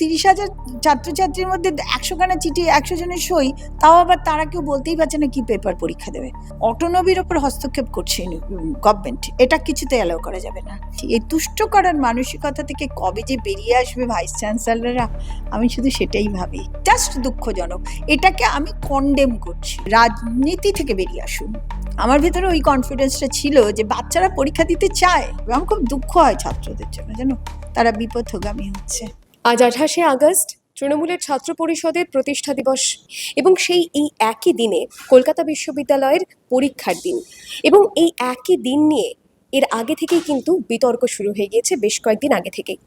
তিরিশ হাজার ছাত্রছাত্রীর মধ্যে একশো খানা চিঠি একশো জনের সই, তাও আবার তারা কেউ বলতেই পারছে না কি পেপার পরীক্ষা দেবে। অটোনবির ওপর হস্তক্ষেপ করছে গভর্নমেন্ট এটা কিছুতে অ্যালাউ করা যাবে না। এই তুষ্ট করার মানসিকতা থেকে কবে যে বেরিয়ে আসবে ভাইস চ্যান্সেলররা আমি শুধু সেটাই ভাবি। জাস্ট দুঃখজনক। এটাকে আমি কন্ডেম করছি। রাজনীতি থেকে বেরিয়ে আসুন। আমার ভেতরে ওই কনফিডেন্সটা ছিল যে বাচ্চারা পরীক্ষা দিতে চায় এবং খুব দুঃখ হয় ছাত্রদের জন্য, জানো? তারা বিপথগামী হচ্ছে। আজ আঠাশে আগস্ট তৃণমূলের ছাত্র পরিষদের প্রতিষ্ঠা দিবস এবং সেই এই একই দিনে কলকাতা বিশ্ববিদ্যালয়ের পরীক্ষার দিন। এবং এই একই দিন নিয়ে এর আগে থেকেই কিন্তু বিতর্ক শুরু হয়ে গিয়েছে বেশ কয়েকদিন আগে থেকেই।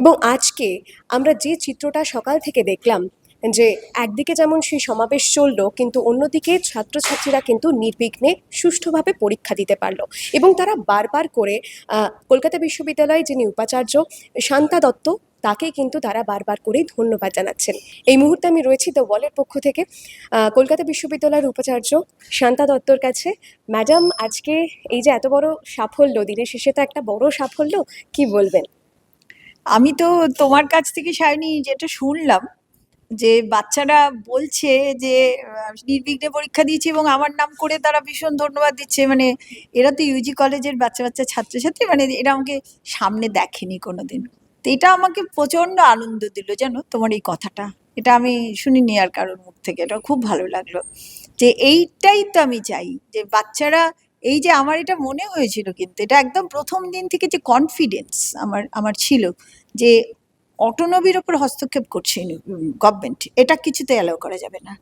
এবং আজকে আমরা যে চিত্রটা সকাল থেকে দেখলাম যে একদিকে যেমন সেই সমাবেশ চলল, কিন্তু অন্যদিকে ছাত্রছাত্রীরা কিন্তু নির্বিঘ্নে সুষ্ঠুভাবে পরীক্ষা দিতে পারল। এবং তারা বারবার করে কলকাতা বিশ্ববিদ্যালয়ে যিনি উপাচার্য শান্তা দত্ত তাকে কিন্তু তারা বারবার করেই ধন্যবাদ জানাচ্ছেন। এই মুহূর্তে আমি রয়েছি দ্য ওয়ালের পক্ষ থেকে। কলকাতা বিশ্ববিদ্যালয়ের উপাচার্য শান্তা দত্তর কাছে। ম্যাডাম, আজকে এই যে এত বড় সাফল্য, দিনের শেষে তো একটা বড় সাফল্য, কি বলবেন? আমি তো তোমার কাছ থেকে সায়নি, যেটা শুনলাম, যে বাচ্চারা বলছে যে নির্বিঘ্নে পরীক্ষা দিয়েছি এবং আমার নাম করে তারা ভীষণ ধন্যবাদ দিচ্ছে। মানে এরা তো ইউজি কলেজের বাচ্চা বাচ্চা ছাত্রছাত্রী মানে এরা আমাকে সামনে দেখেনি কোনোদিন। তো এটা আমাকে প্রচণ্ড আনন্দ দিল, জানো তোমার এই কথাটা। এটা আমি শুনিনি আর কারোর মুখ থেকে, এটা খুব ভালো লাগল। যে এইটাই তো আমি চাই, যে বাচ্চারা, এই যে আমার এটা মনে হয়েছিল কিন্তু, এটা একদম প্রথম দিন থেকে যে কনফিডেন্স আমার আমার ছিল, যে অটোনবির ওপর হস্তক্ষেপ করছে গভর্নমেন্ট এটা কিছুতে অ্যালাউ করা যাবে না।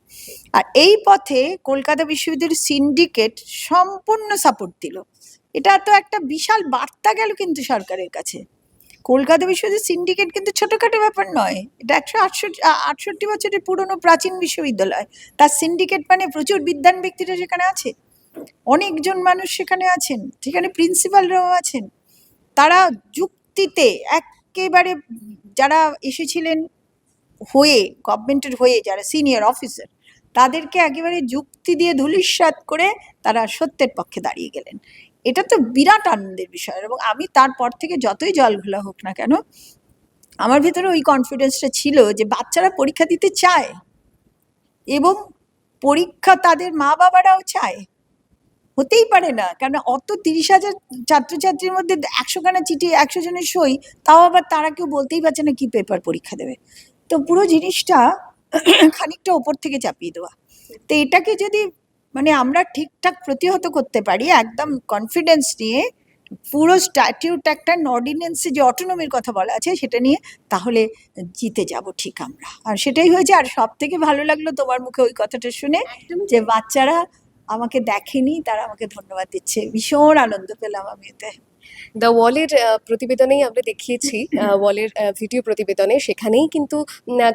আর এই পথে কলকাতা বিশ্ববিদ্যালয়ের সিন্ডিকেট সম্পূর্ণ সাপোর্ট দিল। এটা তো একটা বিশাল বার্তা গেল কিন্তু সরকারের কাছে। কলকাতা বিশ্ববিদ্যালয়ের সিন্ডিকেট কিন্তু ছোটখাটো ব্যাপার নয়। এটা একশো আটষট্টি আটষট্টি বছরের পুরনো প্রাচীন বিশ্ববিদ্যালয়। তার সিন্ডিকেট মানে প্রচুর বিদ্যান ব্যক্তিরা সেখানে আছে। অনেকজন মানুষ সেখানে আছেন। সেখানে প্রিন্সিপালরাও আছেন। তারা যুক্তিতে একেবারে যারা এসেছিলেন হয়ে গভর্নমেন্টের হয়ে, যারা সিনিয়র অফিসার তাদেরকে একেবারে যুক্তি দিয়ে ধুলিস্বাদ করে তারা সত্যের পক্ষে দাঁড়িয়ে গেলেন। এটা তো বিরাট আনন্দের বিষয় এবং আমি তারপর থেকে যতই জল ঘোলা হোক না কেন, আমার ভিতরে ওই কনফিডেন্সটা ছিল যে বাচ্চারা পরীক্ষা দিতে চায় এবং পরীক্ষা তাদের মা বাবারাও চায়। হতেই পারে না কারণ অত তিরিশ হাজার ছাত্রছাত্রীর মধ্যে একশো খানা চিঠি একশো জনের সই, তাও আবার তারা কেউ বলতেই পারছে না কি পেপার পরীক্ষা দেবে। তো পুরো জিনিসটা খানিকটা ওপর থেকে চাপিয়ে দেওয়া। তো এটাকে যদি মানে আমরা ঠিকঠাক প্রতিহত করতে পারি একদম কনফিডেন্স নিয়ে পুরো স্ট্যাটিউট একটা অর্ডিনেন্সে যে অটোনমির কথা বলা আছে সেটা নিয়ে তাহলে জিতে যাব ঠিক আমরা। আর সেটাই হয়েছে আর সব থেকে ভালো লাগল তোমার মুখে ওই কথাটা শুনে যে বাচ্চারা আমাকে দেখেনি তারা আমাকে ধন্যবাদ দিচ্ছে। ভীষণ আনন্দ পেলাম আমি এতে। দ্য ওয়ালের প্রতিবেদনেই আমরা দেখিয়েছি ওয়ালের ভিডিও প্রতিবেদনে। সেখানেই কিন্তু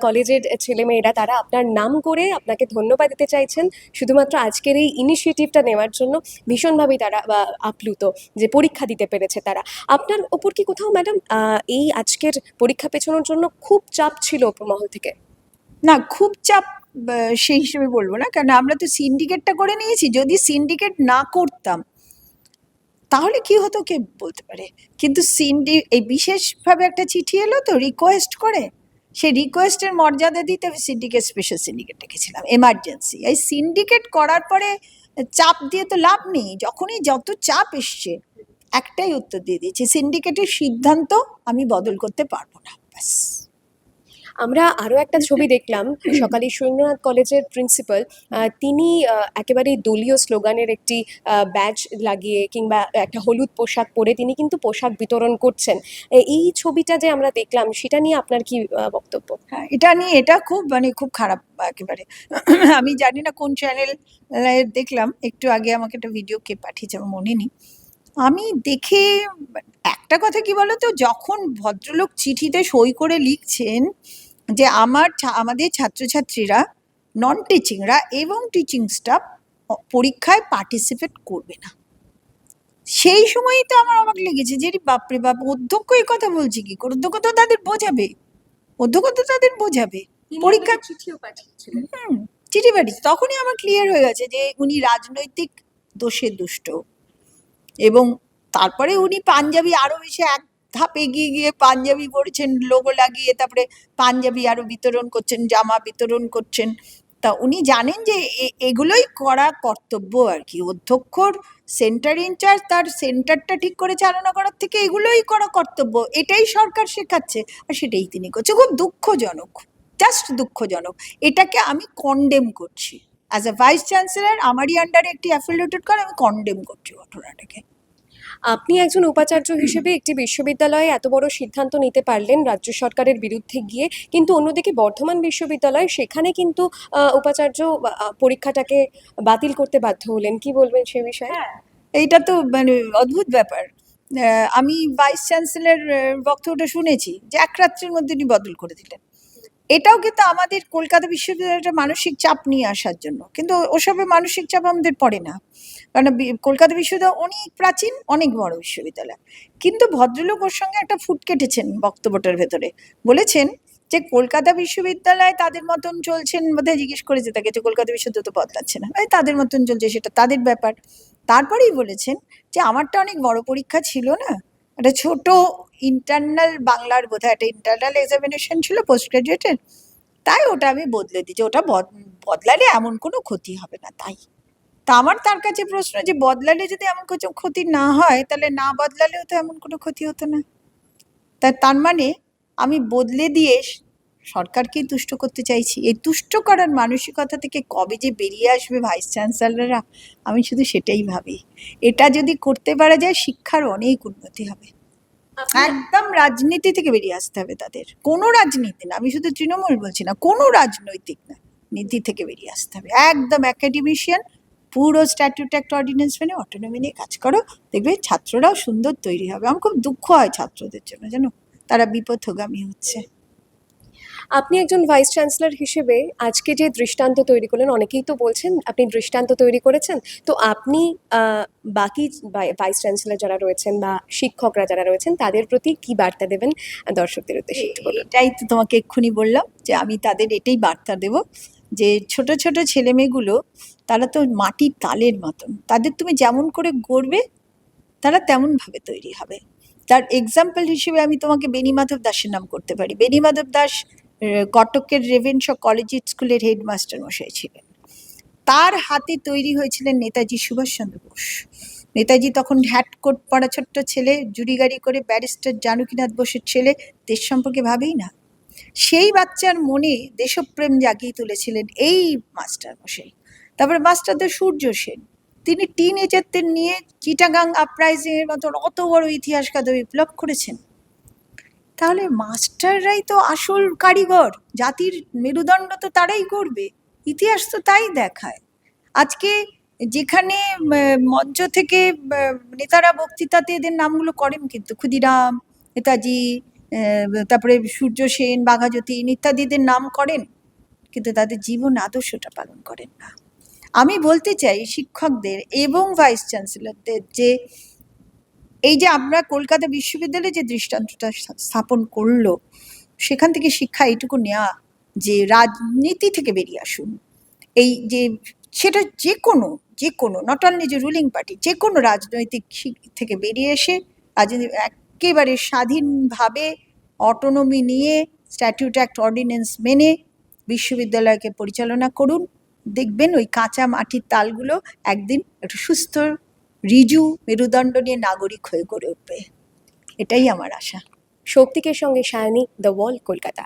কলেজের ছেলেমেয়েরা তারা আপনার নাম করে আপনাকে ধন্যবাদ দিতে চাইছেন। শুধুমাত্র আজকের এই ইনিশিয়েটিভটা নেওয়ার জন্য ভীষণভাবেই তারা আপ্লুত যে পরীক্ষা দিতে পেরেছে তারা। আপনার ওপর কি কোথাও ম্যাডাম এই আজকের পরীক্ষা পেছানোর জন্য খুব চাপ ছিল মহল থেকে? না, খুব চাপ সেই হিসেবে বলব না। কারণ আমরা তো সিন্ডিকেটটা করে নিয়েছি। যদি সিন্ডিকেট না করতাম তাহলে কি হতো কে বলতে পারে? কিন্তু সিন্ডি এই বিশেষভাবে একটা চিঠি এলো তো রিকোয়েস্ট করে। সেই রিকোয়েস্টের মর্যাদা দিতে আমি সিন্ডিকেট স্পেশাল সিন্ডিকেট রেখেছিলাম এমার্জেন্সি এই সিন্ডিকেট করার পরে চাপ দিয়ে তো লাভ নেই, যখনই যত চাপ এসছে, একটাই উত্তর দিয়ে দিয়েছি সিন্ডিকেটের সিদ্ধান্ত আমি বদল করতে পারব না, ব্যাস। আমরা আরও একটা ছবি দেখলাম, সকালে সুরেন্দ্রনাথ কলেজের প্রিন্সিপাল তিনি একেবারে দলীয় স্লোগানের একটি ব্যাচ লাগিয়ে কিংবা একটা হলুদ পোশাক পরে তিনি কিন্তু পোশাক বিতরণ করছেন। এই ছবিটা যে আমরা দেখলাম, সেটা নিয়ে আপনার কি বক্তব্য? হ্যাঁ এটা নিয়ে, এটা খুব মানে খুব খারাপ একেবারে। আমি জানি না কোন চ্যানেল দেখলাম, একটু আগে আমাকে একটা ভিডিও কে পাঠিয়েছে, আমার মনে নেই। আমি দেখে, একটা কথা কি বলতো, যখন ভদ্রলোক চিঠিতে সই করে লিখছেন যে আমার আমাদের ছাত্রছাত্রীরা নন টিচিংরা এবং টিচিং স্টাফ পরীক্ষায় পার্টিসিপেট করবে না। সেই সময়ই তো আমার অবাক লেগেছে যে বাপরে বাপ অধ্যক্ষ এই কথা বলছে কি করে? অধ্যক্ষ তো তাদের বোঝাবে। অধ্যক্ষ তো তাদের বোঝাবে। পরীক্ষা চিঠিও পাঠিয়েছিলেন। চিঠি পাঠিয়েছি তখনই আমার ক্লিয়ার হয়ে গেছে যে উনি রাজনৈতিক দোষে দুষ্ট। এবং তারপরে উনি পাঞ্জাবি আরও বেশি এক ধাপ এগিয়ে গিয়ে পাঞ্জাবি পরেছেন লোগো লাগিয়ে তারপরে পাঞ্জাবি আরও বিতরণ করছেন, জামা বিতরণ করছেন। তা উনি জানেন যে এগুলোই করা কর্তব্য আর কি। অধ্যক্ষর সেন্টার ইনচার্জ তার সেন্টারটা ঠিক করে চালনা করার থেকে এগুলোই করা কর্তব্য। এটাই সরকার শেখাচ্ছে আর সেটাই তিনি করছে। খুব দুঃখজনক জাস্ট দুঃখজনক। এটাকে আমি কন্ডেম করছি। অ্যাজ এ ভাইস চ্যান্সেলর আমারই আন্ডারে একটি অ্যাফিলিয়েটেড করে আমি কন্ডেম করছি ঘটনাটাকে। আপনি একজন উপাচার্য হিসেবে একটি বিশ্ববিদ্যালয়ে এত বড় সিদ্ধান্ত নিতে পারলেন রাজ্য সরকারের বিরুদ্ধে গিয়ে, কিন্তু অন্যদিকে বর্ধমান বিশ্ববিদ্যালয় সেখানে কিন্তু উপাচার্য পরীক্ষাটাকে বাতিল করতে বাধ্য হলেন। কি বলবেন সে বিষয়ে? এইটা তো মানে অদ্ভুত ব্যাপার। আমি ভাইস চ্যান্সেলর বক্তব্যটা শুনেছি যে এক রাত্রের মধ্যে উনি বদল করে দিলেন। এটাও কিন্তু আমাদের কলকাতা বিশ্ববিদ্যালয়টা মানসিক চাপ নিয়ে আসার জন্য। কিন্তু ওসবে মানসিক চাপ আমাদের পড়ে না। কারণ কলকাতা বিশ্ববিদ্যালয় অনেক প্রাচীন, অনেক বড় বিশ্ববিদ্যালয়। কিন্তু ভদ্রলোক ওর সঙ্গে একটা ফুট কেটেছেন বক্তব্যটার ভেতরে। বলেছেন যে কলকাতা বিশ্ববিদ্যালয় তাদের মতন চলছেন বোধহয় জিজ্ঞেস করেছে তাকে যে কলকাতা বিশ্ববিদ্যালয় তো বদলাচ্ছে না। এই তাদের মতন চলছে, সেটা তাদের ব্যাপার। তারপরেই বলেছেন যে আমারটা অনেক বড় পরীক্ষা ছিল না। একটা ছোট ইন্টারনাল বাংলার বোধহয় একটা ইন্টারনাল এক্সামিনেশন ছিল পোস্ট গ্রাজুয়েটের তাই ওটা আমি বদলে দিচ্ছি ওটা বদ- বদলালে এমন কোনো ক্ষতি হবে না, তাই। তা আমার তার কাছে প্রশ্ন যে বদলালে যদি এমন কিছু ক্ষতি না হয়, তাহলে না বদলালেও তো এমন কোনো ক্ষতি হতো না। তা তার মানে আমি বদলে দিয়ে সরকারকেই তুষ্ট করতে চাইছি। এই তুষ্ট করার মানসিকতা থেকে কবে যে বেরিয়ে আসবে ভাইস চ্যান্সেলররা, আমি শুধু সেটাই ভাবি। এটা যদি করতে পারা যায়, শিক্ষার অনেক উন্নতি হবে। একদম রাজনীতি থেকে বেরিয়ে আসতে হবে তাদের। কোনো রাজনীতি না, আমি শুধু তৃণমূল বলছি না, কোনো রাজনৈতিক না, নীতি থেকে বেরিয়ে আসতে হবে। একদম একাডেমিশিয়ান পুরো স্ট্যাটিউট একটা অর্ডিনেন্স মেনে অটোনমি নিয়ে কাজ করো, দেখবে ছাত্ররাও সুন্দর তৈরি হবে। আমার খুব দুঃখ হয় ছাত্রদের জন্য, জানো? তারা বিপথগামী হচ্ছে। আপনি একজন ভাইস চ্যান্সেলর হিসেবে আজকে যে দৃষ্টান্ত তৈরি করলেন, অনেকেই তো বলছেন আপনি দৃষ্টান্ত তৈরি করেছেন। তো আপনি বাকি ভাইস চ্যান্সেলর যারা রয়েছেন বা শিক্ষকরা যারা রয়েছেন, তাদের প্রতি কি বার্তা দেবেন দর্শকদের উদ্দেশ্যে এটাই তো তোমাকে এক্ষুনি বললাম যে আমি তাদের এটাই বার্তা দেব যে ছোট ছোট ছেলেমেয়েগুলো, তারা তো মাটির তালের মতন। তাদের তুমি যেমন করে গড়বে, তারা তেমনভাবে তৈরি হবে। তার এক্সাম্পল হিসেবে আমি তোমাকে বেনিমাধব দাসের নাম করতে পারি। বেনিমাধব দাস কটকের রেভেনশ কলেজিয়েট স্কুলের হেডমাস্টার মশাই ছিলেন। তার হাতে তৈরি হয়েছিলেন নেতাজি সুভাষচন্দ্র বোস। নেতাজি তখন কোট পরা ছোট্ট ছেলে, জুড়ি গাড়ি করে ব্যারিস্টার জানকীনাথ বোসের ছেলে, দেশ সম্পর্কে ভাবেই না। সেই বাচ্চার মনে দেশপ্রেম জাগিয়ে তুলেছিলেন এই মাস্টার মশাই। তারপরে মাস্টারদের সূর্য সেন। তিনি টিন এজারদের নিয়ে চিটাগাং আপরাইজিং এর মতন অত বড় ইতিহাস বিপ্লব করেছেন। তাহলে মাস্টাররাই তো আসল কারিগর। জাতির মেরুদণ্ড তো তারাই করবে ইতিহাস তো তাই দেখায়। আজকে যেখানে মঞ্চ থেকে নেতারা বক্তৃতাতে এদের নামগুলো করেন কিন্তু। ক্ষুদিরাম, নেতাজি তারপরে সূর্য সেন বাঘাযতীন ইত্যাদিদের নাম করেন। কিন্তু তাদের জীবন আদর্শটা পালন করেন না। আমি বলতে চাই শিক্ষকদের এবং ভাইস চ্যান্সেলরদের যে এই যে আমরা কলকাতা বিশ্ববিদ্যালয়ে যে দৃষ্টান্তটা স্থাপন করল, সেখান থেকে শিক্ষা এইটুকু নেওয়া যে রাজনীতি থেকে বেরিয়ে আসুন। এই যে সেটা যে কোনো যে কোনো নট অনলি যে রুলিং পার্টি যে কোনো রাজনৈতিক থেকে বেরিয়ে এসে রাজনীতি একেবারে স্বাধীনভাবে অটোনমি নিয়ে স্ট্যাটিউট অ্যাক্ট অর্ডিন্যান্স মেনে বিশ্ববিদ্যালয়কে পরিচালনা করুন, দেখবেন ওই কাঁচা মাটির তালগুলো একদিন একটু সুস্থ রিজু মেরুদণ্ড নিয়ে নাগরিক হয়ে গড়ে উঠবে। এটাই আমার আশা। শক্তিকের সঙ্গে সায়নি দ্য ওয়াল কলকাতা।